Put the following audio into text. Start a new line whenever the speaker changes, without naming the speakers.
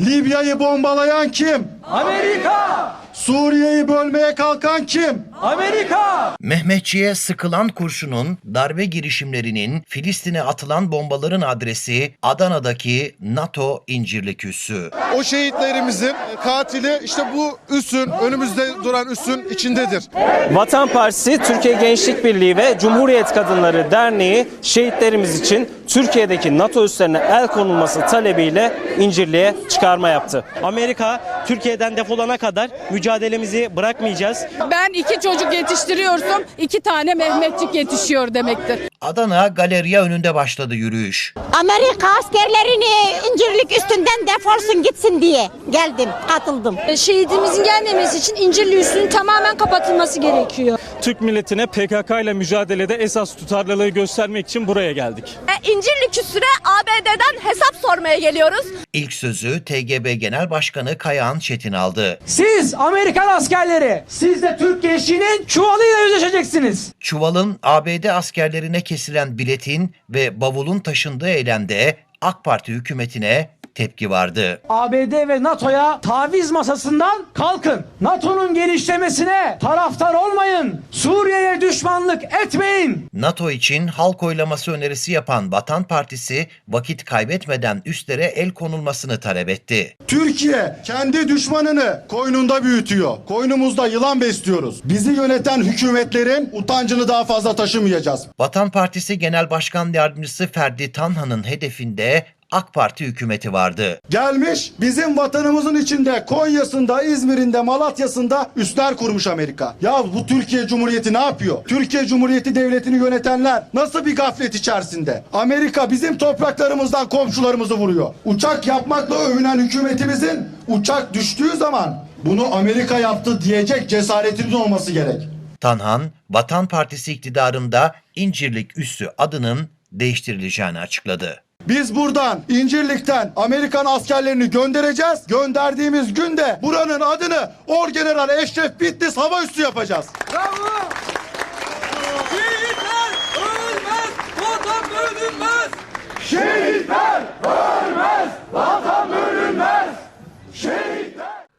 Libya'yı bombalayan kim?
Amerika!
Suriye'yi bölmeye kalkan kim?
Amerika!
Mehmetçiğe sıkılan kurşunun, darbe girişimlerinin, Filistin'e atılan bombaların adresi Adana'daki NATO İncirlik Üssü.
O şehitlerimizin katili işte bu üssün önümüzde duran üssün içindedir.
Vatan Partisi, Türkiye Gençlik Birliği ve Cumhuriyet Kadınları Derneği şehitlerimiz için Türkiye'deki NATO üslerine el konulması talebiyle İncirli'ye çıkarma yaptı. Amerika Türkiye'den defolana kadar mücadelemizi bırakmayacağız.
Ben iki çocuk yetiştiriyorsam iki tane Mehmetçik yetişiyor demektir.
Adana Galeriya önünde başladı yürüyüş.
Amerika askerlerini incirlik üstünden defolsun gitsin diye geldim, katıldım.
Şehidimizin gelmemesi için İncirli üssünün tamamen kapatılması gerekiyor.
Türk milletine PKK ile mücadelede esas tutarlılığı göstermek için buraya geldik.
İncirlik üstüne ABD'den hesap sormaya geliyoruz.
İlk sözü TGB Genel Başkanı Kayahan Çetin aldı.
Siz Amerikan askerleri, siz de Türk gençliğinin çuvalıyla yüzleşeceksiniz.
Çuvalın ABD askerlerine kesilen biletin ve bavulun taşındığı eylemde AK Parti hükümetine tepki vardı.
ABD ve NATO'ya taviz masasından kalkın. NATO'nun genişlemesine taraftar olmayın. Suriye'ye düşmanlık etmeyin.
NATO için halk oylaması önerisi yapan Vatan Partisi vakit kaybetmeden üstlere el konulmasını talep etti.
Türkiye kendi düşmanını koynunda büyütüyor. Koynumuzda yılan besliyoruz. Bizi yöneten hükümetlerin utancını daha fazla taşımayacağız.
Vatan Partisi Genel Başkan Yardımcısı Ferdi Tanhan'ın hedefinde AK Parti hükümeti vardı.
Gelmiş bizim vatanımızın içinde Konya'sında, İzmir'inde, Malatya'sında üsler kurmuş Amerika. Ya bu Türkiye Cumhuriyeti ne yapıyor? Türkiye Cumhuriyeti devletini yönetenler nasıl bir gaflet içerisinde? Amerika bizim topraklarımızdan komşularımızı vuruyor. Uçak yapmakla övünen hükümetimizin uçak düştüğü zaman bunu Amerika yaptı diyecek cesaretimiz olması gerek.
Tanhan, Vatan Partisi iktidarında İncirlik Üssü adının değiştirileceğini açıkladı.
Biz buradan İncirlik'ten Amerikan askerlerini göndereceğiz. Gönderdiğimiz günde buranın adını Orgeneral Eşref Bitlis hava üssü yapacağız.